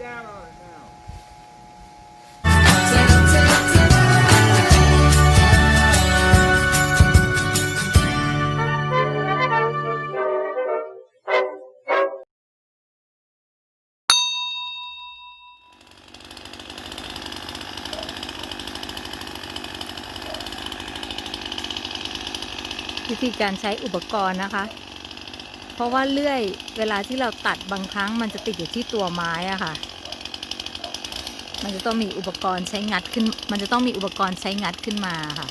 down on it now. วิธีการใช้อุปกรณ์นะคะ เพราะว่าเลื่อยเวลาที่เราตัดบางครั้งมันจะติดอยู่ที่ตัวไม้อะค่ะ มันจะต้องมีอุปกรณ์ใช้งัดขึ้น มันจะต้องมีอุปกรณ์ใช้งัดขึ้นมาค่ะ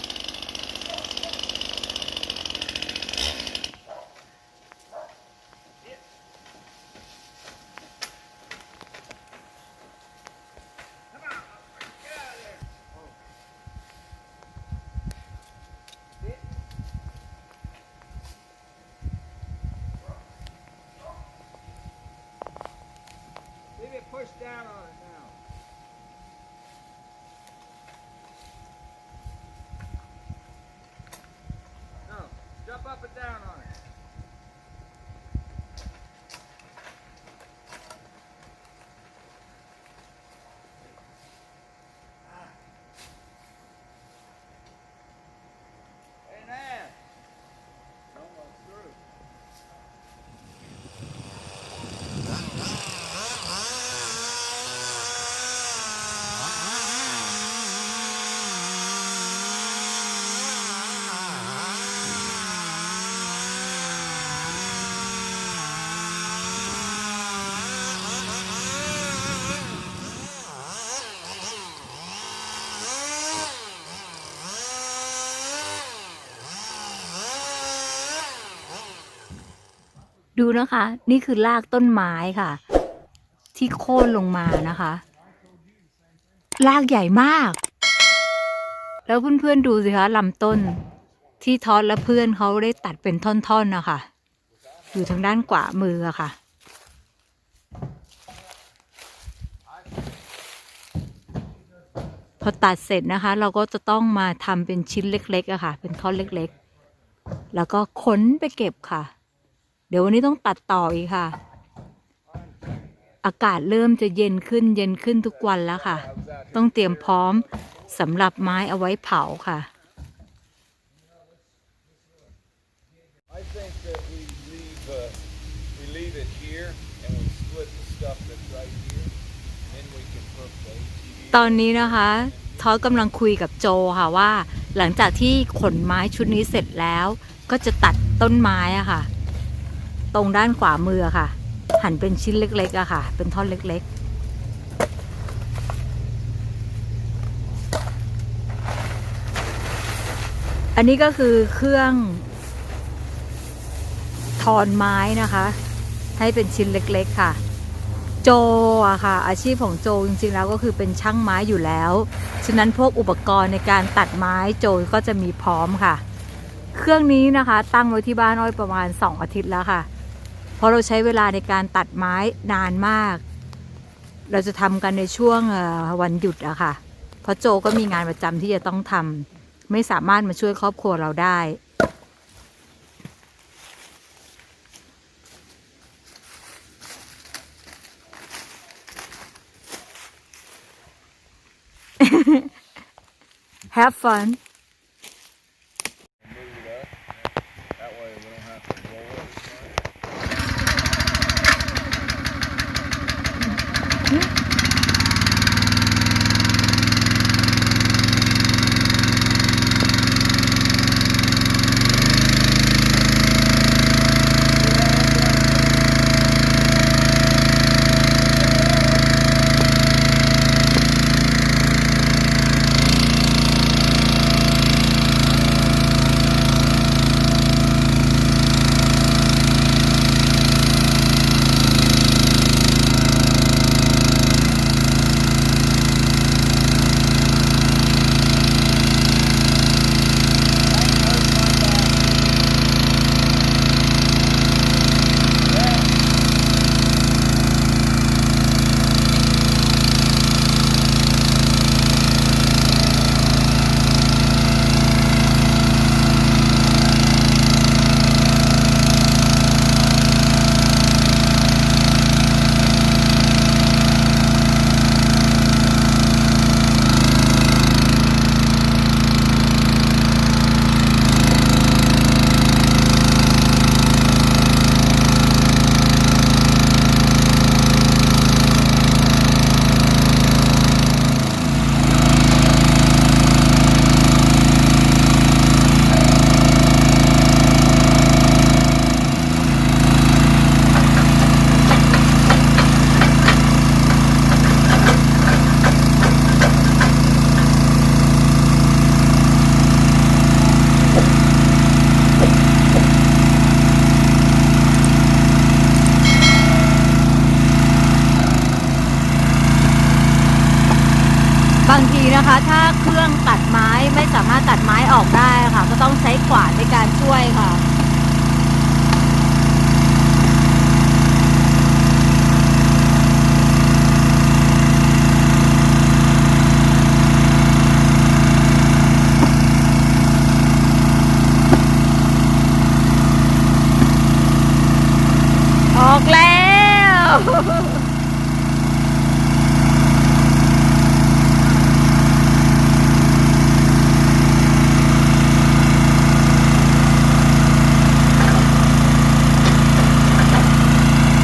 Push down on it now. No, jump up and down on it. Hey, Nan. Almost through. ดูนะคะ นี่คือรากต้นไม้ค่ะ ที่โค่นลงมานะคะ รากใหญ่มาก แล้วเพื่อนๆดูสิคะลำต้นที่ทอดและเพื่อนเขาได้ตัดเป็นท่อนๆนะคะ อยู่ทางด้านขวามืออะค่ะ พอตัดเสร็จนะคะ เราก็จะต้องมาทำเป็นชิ้นเล็กๆอะค่ะ เป็นท่อนเล็กๆ แล้วก็ขนไปเก็บค่ะ เดี๋ยววันนี้ต้องตัดต่ออีกค่ะ อากาศเริ่มจะเย็นขึ้นเย็นขึ้นทุกวันแล้วค่ะ ต้องเตรียมพร้อมสำหรับไม้เอาไว้เผาค่ะ I think that we leave, uh, we leave it here and we split the stuff that's right here. Then we can put the ATV. ตอนนี้นะคะทอดกำลังคุยกับโจค่ะว่า หลังจากที่ขนไม้ชุดนี้เสร็จแล้ว ก็จะตัดต้นไม้อะค่ะ ตรงด้านขวามือค่ะ หั่นเป็นชิ้นเล็กๆอะค่ะ เป็นท่อนเล็กๆอันนี้ก็คือเครื่องทอนไม้นะคะ ให้เป็นชิ้นเล็กๆค่ะ โจอะค่ะ อาชีพของโจจริงๆแล้วก็คือเป็นช่างไม้อยู่แล้ว ฉะนั้นพวกอุปกรณ์ในการตัดไม้โจก็จะมีพร้อมค่ะ เครื่องนี้นะคะ ตั้งไว้ที่บ้านอ้อยประมาณ 2 อาทิตย์แล้วค่ะ เพราะเราใช้เวลาในการตัดไม้นานมาก เราจะทำกันในช่วงวันหยุดอะค่ะ เพราะโจก็มีงานประจำที่จะต้องทำไม่สามารถมาช่วยครอบครัวเราได้ Have fun นะคะ ถ้าเครื่องตัดไม้ไม่สามารถตัดไม้ออกได้ค่ะ ก็ต้องใช้ขวานในการช่วยค่ะ ออกแล้ว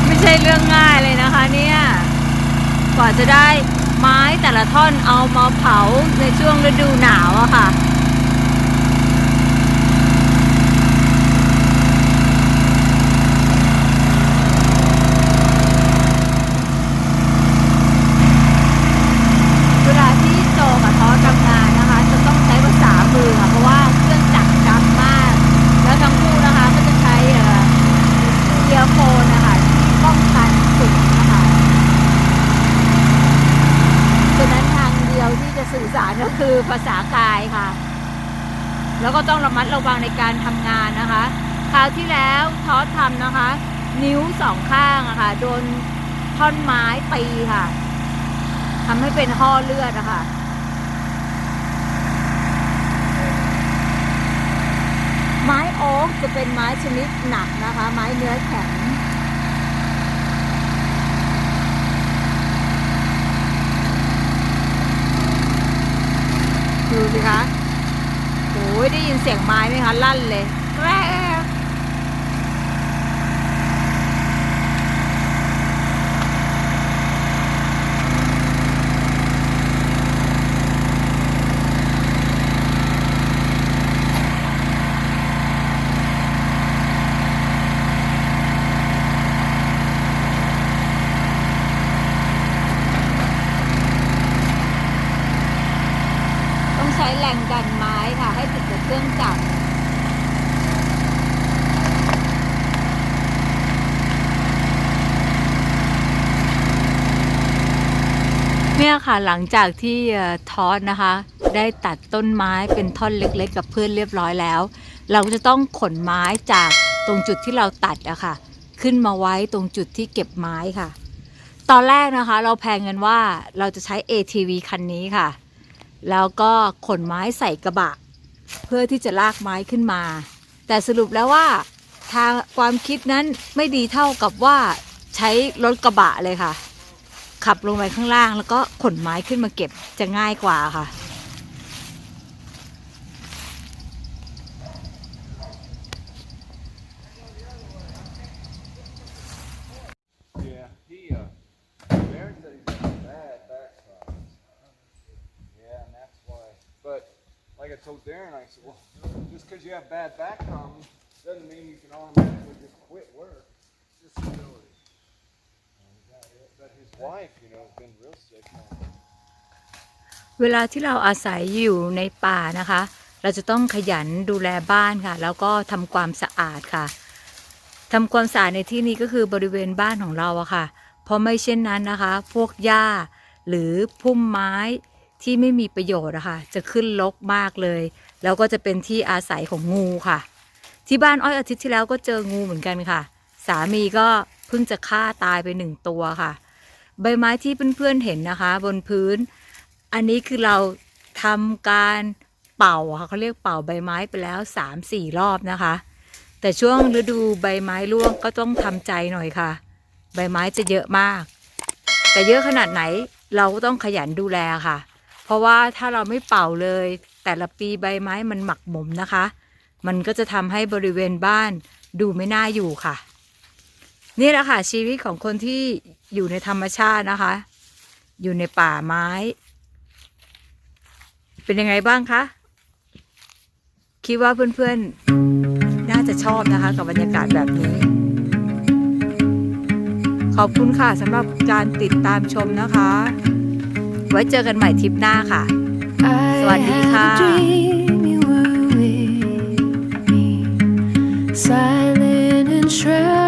ไม่ใช่เรื่องง่ายเลยนะคะเนี่ย กว่า จะได้ไม้แต่ละท่อนเอามาเผาในช่วงฤดูหนาวอะค่ะ เวลาที่โจกับท้อทำงานนะคะ จะต้องใช้ภาษามือค่ะ เพราะว่าเครื่องจักรดังมาก แล้วทั้งคู่นะคะ ก็จะใช้เอ่อเอียร์โฟนนะคะที่ป้องกันเสียงนะคะฉะนั้นทางเดียวที่จะสื่อสารก็ คือภาษากายค่ะ แล้วก็ต้องระมัดระวังในการทำงานนะคะคราวที่แล้วทอสทำนะคะ นิ้วสองข้างอะค่ะโดนท่อนไม้ตีค่ะทำให้เป็นห่อเลือดอะค่ะไม้โอ๊กจะเป็นไม้ชนิดหนักนะคะ ไม้เนื้อแข็ง ดูสิคะโอ้ยได้ยินเสียงไม้ไหมคะลั่นเลย ช้แรงดันไม้ค่ะ ให้ติดกับเครื่องจักรเนี่ยค่ะหลังจากที่ทอสนะคะ ได้ตัดต้นไม้เป็นท่อนเล็กๆ กับเพื่อนเรียบร้อยแล้ว เราจะต้องขนไม้จากตรงจุดที่เราตัดอะค่ะ ขึ้นมาไว้ตรงจุดที่เก็บไม้ค่ะ ตอนแรกนะคะ เราแพลนกันว่าเราจะใช้ ATV คันนี้ค่ะ แล้วก็ขนไม้ใส่กระบะ เพื่อที่จะลากไม้ขึ้นมา แต่สรุปแล้วว่าทางความคิดนั้นไม่ดีเท่ากับว่าใช้รถกระบะเลยค่ะ ขับลงไปข้างล่างแล้วก็ขนไม้ขึ้นมาเก็บจะง่ายกว่าค่ะ just because you have bad back problems doesn't mean you can automatically just quit work. Disability. But his wife, you know, has been real sick เวลาที่เราอาศัยอยู่ในป่านะคะ เราจะต้องขยันดูแลบ้านค่ะ แล้วก็ทำความสะอาดค่ะทำความสะอาดในที่นี้ก็คือบริเวณบ้านของเราอะค่ะ เพราะไม่เช่นนั้นนะคะ พวกหญ้าหรือพุ่มไม้ที่ไม่มีประโยชน์อะค่ะ จะขึ้นรกมากเลย แล้วก็จะเป็นที่อาศัยของงูค่ะ ที่บ้านอ้อยอาทิตย์ที่แล้วก็เจองูเหมือนกันค่ะ สามีก็เพิ่งจะฆ่าตายไปหนึ่งตัวค่ะ ใบไม้ที่เพื่อนๆเห็นนะคะ บนพื้น อันนี้คือเราทำการเป่าค่ะเขาเรียกเป่าใบไม้ไปแล้วสามสี่รอบนะคะ แต่ช่วงฤดูใบไม้ร่วงก็ต้องทำใจหน่อยค่ะ ใบไม้จะเยอะมาก แต่เยอะขนาดไหนเราก็ต้องขยันดูแลค่ะ เพราะว่าถ้าเราไม่เป่าเลย แต่ละปีใบไม้มันหมักหมมนะคะ มันก็จะทำให้บริเวณบ้านดูไม่น่าอยู่ค่ะ นี่แหละค่ะชีวิตของคนที่อยู่ในธรรมชาตินะคะ อยู่ในป่าไม้ เป็นยังไงบ้างคะ คิดว่าเพื่อนๆ น่าจะชอบนะคะ กับบรรยากาศแบบนี้ ขอบคุณค่ะสำหรับการติดตามชมนะคะ ไว้เจอกันใหม่ทริปหน้าค่ะ สวัสดีค่ะ had a dream you were with me, silent and shrouded